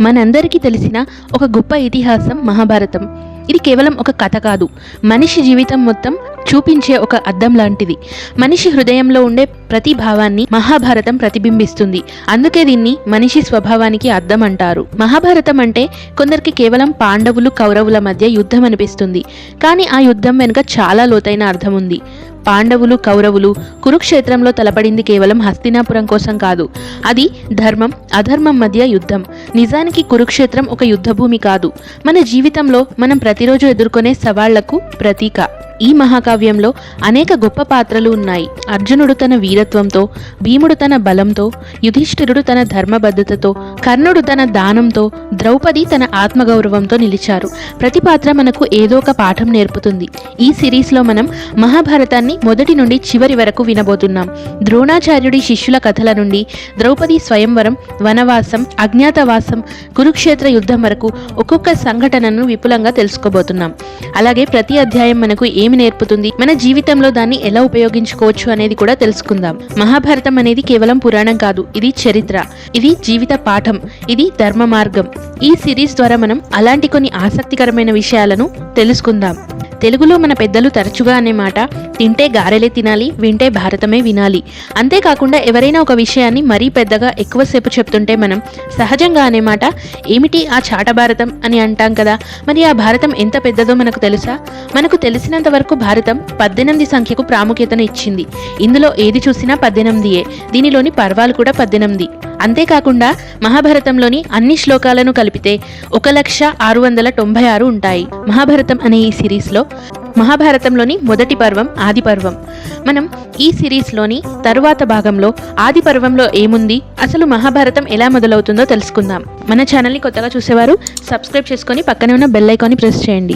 మనందరికీ తెలిసిన ఒక గొప్ప ఇతిహాసం మహాభారతం. ఇది కేవలం ఒక కథ కాదు మనిషి జీవితం మొత్తం చూపించే ఒక అద్దం లాంటిది. మనిషి హృదయంలో ఉండే ప్రతి భావాన్ని మహాభారతం ప్రతిబింబిస్తుంది. అందుకే దీన్ని మనిషి స్వభావానికి అద్దం అంటారు. మహాభారతం అంటే కొందరికి కేవలం పాండవులు కౌరవుల మధ్య యుద్ధం అనిపిస్తుంది. కానీ ఆ యుద్ధం వెనుక చాలా లోతైన అర్థం ఉంది. పాండవులు కౌరవులు కురుక్షేత్రంలో తలపడింది కేవలం హస్తినాపురం కోసం కాదు. అది ధర్మం అధర్మం మధ్య యుద్ధం. నిజానికి కురుక్షేత్రం ఒక యుద్ధభూమి కాదు. మన జీవితంలో మనం ప్రతిరోజు ఎదుర్కొనే సవాళ్ళకు ప్రతీక. ఈ మహాకావ్యంలో అనేక గొప్ప పాత్రలు ఉన్నాయి. అర్జునుడు తన వీరత్వంతో భీముడు తన బలంతో యుధిష్ఠిరుడు తన ధర్మబద్ధతతో కర్ణుడు తన దానంతో ద్రౌపది తన ఆత్మగౌరవంతో నిలిచారు. ప్రతి పాత్ర మనకు ఏదో ఒక పాఠం నేర్పుతుంది. ఈ సిరీస్లో మనం మహాభారతాన్ని మొదటి నుండి చివరి వరకు వినబోతున్నాం. ద్రోణాచార్యుడి శిష్యుల కథల నుండి ద్రౌపది స్వయంవరం వనవాసం అజ్ఞాతవాసం కురుక్షేత్ర యుద్ధం వరకు ఒక్కొక్క సంఘటనను విపులంగా తెలుసుకోబోతున్నాం. అలాగే ప్రతి అధ్యాయం మనకు ఏమి నేర్పుతుంది? మన జీవితంలో దాన్ని ఎలా ఉపయోగించుకోవచ్చు అనేది కూడా తెలుసుకుందాం. మహాభారతం అనేది కేవలం పురాణం కాదు ఇది చరిత్ర. ఇది జీవిత పాఠం ఇది ధర్మ మార్గం. ఈ సిరీస్ ద్వారా మనం అలాంటి కొన్ని ఆసక్తికరమైన విషయాలను తెలుసుకుందాం. తెలుగులో మన పెద్దలు తరచుగా అనే మాట తింటే గారెలే తినాలి వింటే భారతమే వినాలి. అంతేకాకుండా ఎవరైనా ఒక విషయాన్ని మరీ పెద్దగా ఎక్కువసేపు చెప్తుంటే మనం సహజంగా అనే మాట ఏమిటి ఆ చాట భారతం? అని అంటాం కదా. మరి ఆ భారతం ఎంత పెద్దదో మనకు తెలుసా? మనకు తెలిసినంత వరకు భారతం పద్దెనిమిది సంఖ్యకు ప్రాముఖ్యతను ఇచ్చింది. ఇందులో ఏది చూసినా పద్దెనిమిదియే. దీనిలోని పర్వాలు కూడా పద్దెనిమిది. అంతేకాకుండా మహాభారతంలోని అన్ని శ్లోకాలను కలిపితే ఒక లక్ష ఆరు వందల తొంభై ఆరు ఉంటాయి. మహాభారతం అనే ఈ సిరీస్లో మహాభారతంలోని మొదటి పర్వం ఆది పర్వం. మనం ఈ సిరీస్లోని తరువాత భాగంలో ఆది పర్వంలో ఏముంది అసలు మహాభారతం ఎలా మొదలవుతుందో తెలుసుకుందాం. మన ఛానల్ని కొత్తగా చూసేవారు సబ్స్క్రైబ్ చేసుకొని పక్కనే ఉన్న బెల్ ఐకాన్ని ప్రెస్ చేయండి.